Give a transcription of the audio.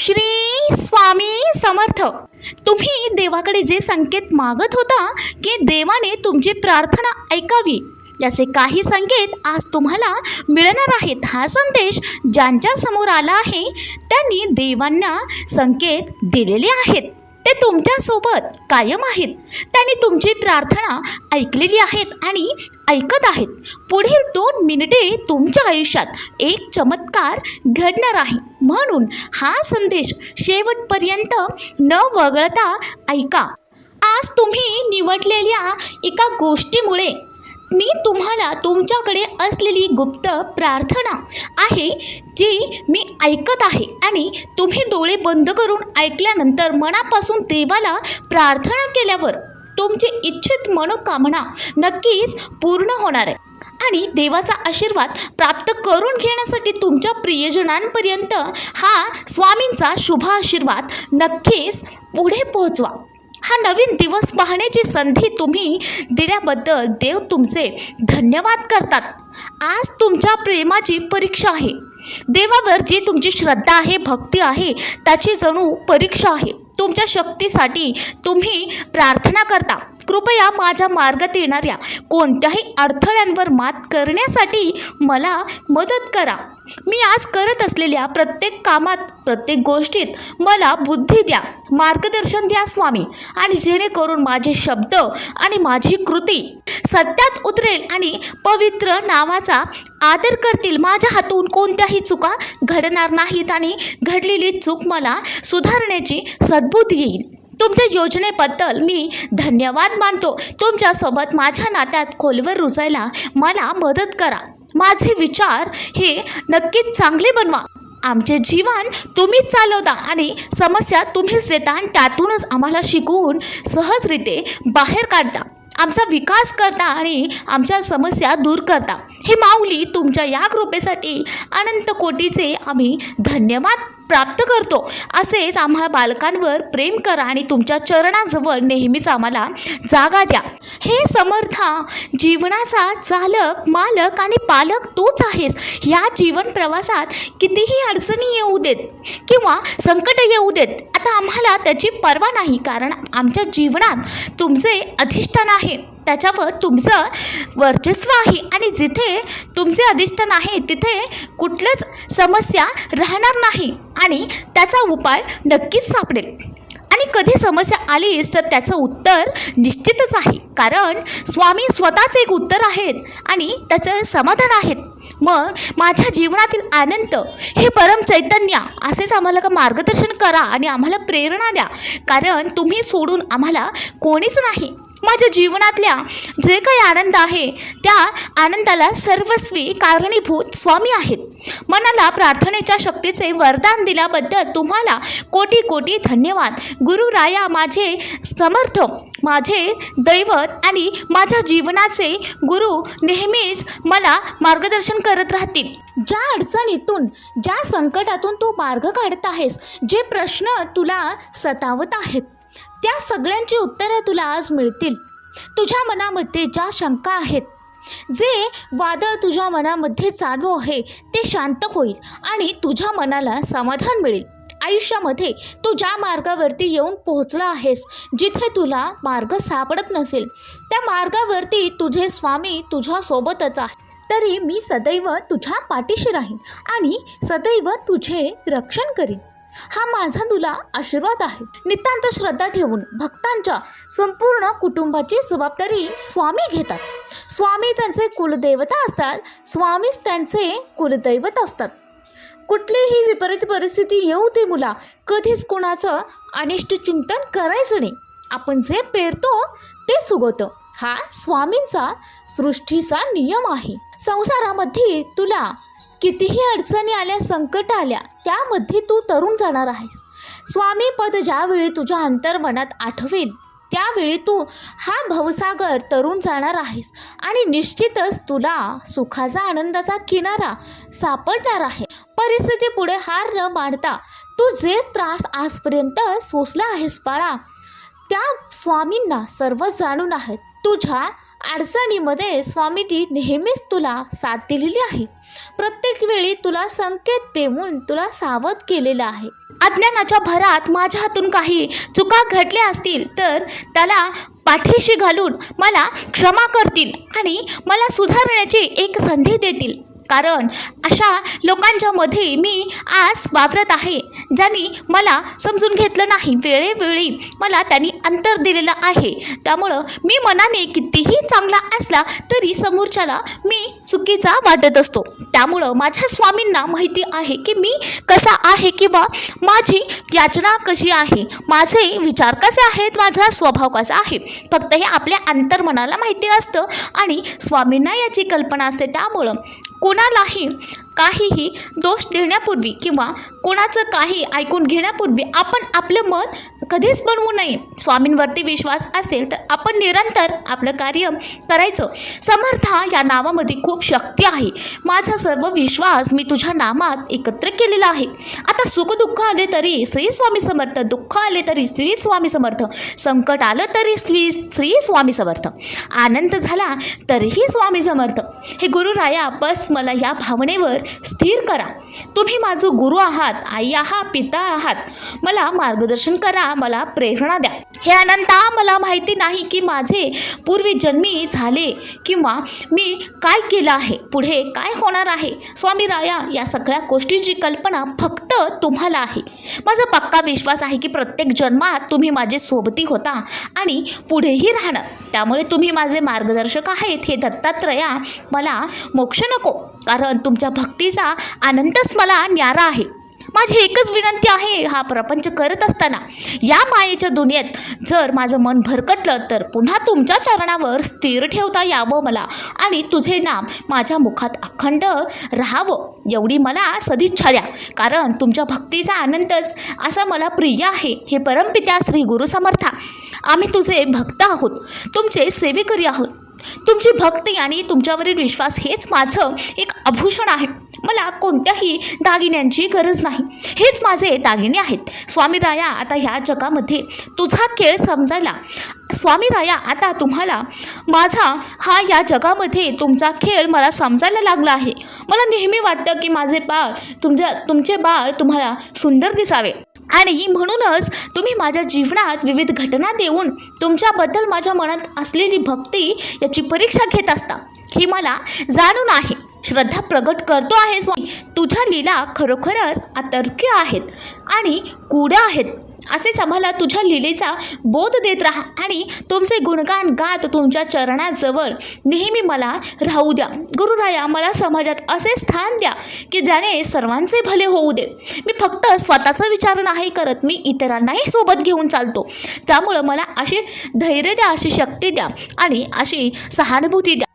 श्री स्वामी समर्थ. तुम्ही देवाकडे जे संकेत मागत होता की देवाने तुमची प्रार्थना ऐकावी. याचे काही संकेत आज तुम्हाला मिळणार आहेत. हा संदेश ज्यांच्या समोर आला आहे त्यांनी देवांना संकेत दिलेले आहेत. ते तुमच्यासोबत कायम आहेत. त्यांनी तुमची प्रार्थना ऐकलेली आहेत आणि ऐकत आहेत. पुढील दोन मिनिटे तुमच्या आयुष्यात एक चमत्कार घडणार आहे. म्हणून हा संदेश शेवटपर्यंत न वगळता ऐका. आज तुम्ही निवडलेल्या एका गोष्टीमुळे मी तुम्हाला तुमच्याकडे असलेली गुप्त प्रार्थना आहे जी मी ऐकत आहे आणि तुम्ही डोळे बंद करून ऐकल्यानंतर मनापासून देवाला प्रार्थना केल्यावर तुमची इच्छित मनोकामना नक्कीच पूर्ण होणार आहे. आणि देवाचा आशीर्वाद प्राप्त करून घेण्यासाठी तुमच्या प्रियजनांपर्यंत हा स्वामींचा शुभ आशीर्वाद नक्कीच पुढे पोहोचवा. हा नवीन दिवस पाहण्याची संधी तुम्ही दिल्याबद्दल देव तुमचे धन्यवाद करतात. आज तुमच्या प्रेमाची परीक्षा आहे. देवावर जी तुमची श्रद्धा आहे भक्ती आहे त्याची जणू परीक्षा आहे. तुमच्या शक्तीसाठी तुम्ही प्रार्थना करता. कृपया माझ्या मार्गात येणाऱ्या कोणत्याही अडथळ्यांवर मात करण्यासाठी मला मदत करा. मी आज करत असलेल्या प्रत्येक कामात प्रत्येक गोष्टीत मला बुद्धी द्या मार्गदर्शन द्या स्वामी. आणि जेणेकरून माझे शब्द आणि माझी कृती सत्यात उतरेल आणि पवित्र नावाचा आदर करतील. माझ्या हातून कोणत्याही चुका घडणार नाहीत आणि घडलेली चूक मला सुधारण्याची सद्बुद्धी येईल. तुमच्या योजनेबद्दल मी धन्यवाद मानतो. तुमच्यासोबत माझ्या नात्यात खोलवर रुजायला मला मदत करा. माझे विचार हे नक्कीच चांगले बनवा. आमचे जीवन तुम्हीच चालवता आणि समस्या तुम्हीच देता आणि त्यातूनच आम्हाला शिकवून सहजरीते बाहेर काढता. आमचा विकास करता आणि आमच्या समस्या दूर करता. हे माऊली तुमच्या या कृपेसाठी अनंत कोटीचे आम्ही धन्यवाद प्राप्त करतो. असेच आम्हा बालकांवर प्रेम करा आणि तुमच्या चरणाजवळ नेहमीच आम्हाला जागा द्या. हे समर्था जीवनाचा चालक मालक आणि पालक तूच आहेस. या जीवन प्रवासात कितीही अडचणी येऊ देत किंवा संकट येऊ देत आता आम्हाला त्याची पर्वा नाही. कारण आमच्या जीवनात तुमचे अधिष्ठान आहे. त्याच्यावर तुमचं वर्चस्व आहे. आणि जिथे तुमचे अधिष्ठान आहे तिथे कुठलंच समस्या राहणार नाही. आणि त्याचा उपाय नक्कीच सापडेल. आणि कधी समस्या आलीच तर त्याचं उत्तर निश्चितच आहे. कारण स्वामी स्वतःच एक उत्तर आहेत आणि त्याचं समाधान आहेत. मग माझ्या जीवनातील आनंद हे परम चैतन्य असेच आम्हाला का मार्गदर्शन करा आणि आम्हाला प्रेरणा द्या. कारण तुम्ही सोडून आम्हाला कोणीच नाही. माझ्या जीवनातल्या जे काही आनंद आहे त्या आनंदाला सर्वस्वी कारणीभूत स्वामी आहेत. मनाला प्रार्थनेच्या शक्तीचे वरदान दिल्याबद्दल तुम्हाला कोटी कोटी धन्यवाद. गुरु राया माझे समर्थ माझे दैवत आणि माझ्या जीवनाचे गुरु नेहमीच मला मार्गदर्शन करत राहतील. ज्या अडचणीतून ज्या संकटातून तू मार्ग काढत आहेस जे प्रश्न तुला सतावत आहेत त्या सगळ्यांची उत्तरं तुला आज मिळतील. तुझ्या मनामध्ये ज्या शंका आहेत जे वादळ तुझ्या मनामध्ये चालू आहे ते शांत होईल आणि तुझ्या मनाला समाधान मिळेल. आयुष्यामध्ये तू ज्या मार्गावरती येऊन पोहोचला आहेस जिथे तुला मार्ग सापडत नसेल त्या मार्गावरती तुझे स्वामी तुझ्यासोबतच आहे तरी मी सदैव तुझ्या पाठीशी राहीन आणि सदैव तुझे रक्षण करीन. हा माझा तुला आशीर्वाद आहे. नितांत श्रद्धा ठेवून भक्तांच्या संपूर्ण कुटुंबाची जबाबदारी स्वामी घेतात. स्वामी त्यांचे कुलदैवता असतात. स्वामीच त्यांचे कुलदैवत असतात. कुठलीही विपरीत परिस्थिती येऊ दे मुला. कधीच कोणाचं अनिष्ट चिंतन करायचं नाही. आपण जे पेरतो तेच उगवतं. हा स्वामींचा सृष्टीचा नियम आहे. संसारामध्ये तुला कितीही अडचणी आल्या संकट आल्या त्यामध्ये तू तरुण जाणार आहेस. स्वामी पद ज्यावेळी तुझ्या अंतर्मनात आठवेल त्यावेळी तू हा भवसागर तरुण जाणार आहेस आणि निश्चितच तुला सुखाचा आनंदाचा किनारा सापडणार आहे. परिस्थिती पुढे हार न मांडता तू जे त्रास आजपर्यंत सोसला आहेस बाळा त्या स्वामींना सर्व जाणून आहेत. तुझ्या अडचणीमध्ये स्वामीजी नेहमीच तुला साथ दिलेली आहे. प्रत्येक वेळी तुला संकेत देऊन तुला सावध केलेलं आहे. अज्ञानाच्या भरात माझ्या हातून काही चुका घडल्या असतील तर त्याला पाठीशी घालून मला क्षमा करतील आणि मला सुधारण्याची एक संधी देतील. कारण अशा लोकांच्यामध्ये मी आज वावरत आहे. ज्यांनी मला समजून घेतलं नाही वेळेवेळी मला त्यांनी अंतर दिलेलं आहे. त्यामुळं मी मनाने कितीही चांगला असला तरी समोरच्याला मी चुकीचा वाटत असतो. त्यामुळं माझ्या स्वामींना माहिती आहे की मी कसा आहे किंवा माझी याचना कशी आहे? माझे विचार कसे आहेत? माझा स्वभाव कसा आहे? फक्त हे आपल्या अंतर्मनाला माहिती असतं आणि स्वामींना याची कल्पना असते. त्यामुळं कोणालाही काहीही दोष देण्यापूर्वी किंवा कोणाचं काही ऐकून घेण्यापूर्वी आपण आपलं मत कधीच बनवू नये. स्वामींवरती विश्वास असेल तर आपण निरंतर आपलं कार्य करायचं. समर्था या नावामध्ये खूप शक्ती आहे. माझा सर्व विश्वास मी तुझ्या नामात एकत्र केलेला आहे. आता सुख दुःख आले तरी श्री स्वामी समर्थ दुःख आले तरी श्री स्वामी समर्थ संकट आलं तरी श्री श्री स्वामी समर्थ आनंद झाला तरीही स्वामी समर्थ. हे गुरुराया बस मला या भावनेवर स्थिर करा. तुम्ही माझं गुरु आहात आई आहात पिता आहात. मला मार्गदर्शन करा मला प्रेरणा द्या. हे अनंता मला माहिती नाही की माझे पूर्वी जन्मी झाले किंवा मी काय केलं आहे पुढे काय होणार आहे? स्वामी राया या सगळ्या गोष्टीची कल्पना फक्त तुम्हाला आहे. माझा पक्का विश्वास आहे की प्रत्येक जन्मात तुम्ही माझे सोबती होता आणि पुढेही राहणार. त्यामुळे तुम्ही माझे मार्गदर्शक आहेत हे दत्तात्रया मला मोक्ष नको. कारण तुमच्या भक्तीचा आनंदच मला न्यारा आहे. माझी एकच विनंती आहे हा प्रपंच करत असताना या मायेच्या दुनियेत जर माझं मन भरकटलं तर पुन्हा तुमच्या चरणावर स्थिर ठेवता यावं मला आणि तुझे नाम माझ्या मुखात अखंड राहावं एवढी मला सदिच्छा द्या. कारण तुमच्या भक्तीचा आनंदच असा मला प्रिय आहे हे परमपित्या श्री गुरु समर्था. आम्ही तुझे भक्त आहोत तुमचे सेवेकरी आहोत. तुमची भक्ती आणि तुमच्यावरील विश्वास हेच माझं एक आभूषण आहे. मला कोणत्याही दागिन्यांची गरज नाही. हेच माझे दागिने आहेत. स्वामी राया आता ह्या जगामध्ये तुझा खेळ समजायला. स्वामी राया आता तुम्हाला माझा हा या जगामध्ये तुमचा खेळ मला समजायला लागला आहे. मला नेहमी वाटतं की माझे बाळ तुमच्या तुमचे बाळ तुम्हाला सुंदर दिसावे. आणि म्हणूनच तुम्ही माझ्या जीवनात विविध घटना देऊन तुमच्याबद्दल माझ्या मनात असलेली भक्ती याची परीक्षा घेत असता ही मला जाणून आहे. श्रद्धा प्रगट करतो आहे स्वामी. तुझ्या लीला खरोखरच अतर्क्य आहेत आणि कुड्या आहेत. असेच आम्हाला तुझ्या लीलेचा बोध देत राहा आणि तुमचे गुणगान गात तुमच्या चरणाजवळ. नेहमी मला राहू द्या. गुरुराया मला समाजात असे स्थान द्या की ज्याने सर्वांचे भले होऊ दे. मी फक्त स्वतःचा विचार नाही करत. मी इतरांनाही सोबत घेऊन चालतो. त्यामुळं मला अशी धैर्य द्या अशी शक्ती द्या आणि अशी सहानुभूती द्या.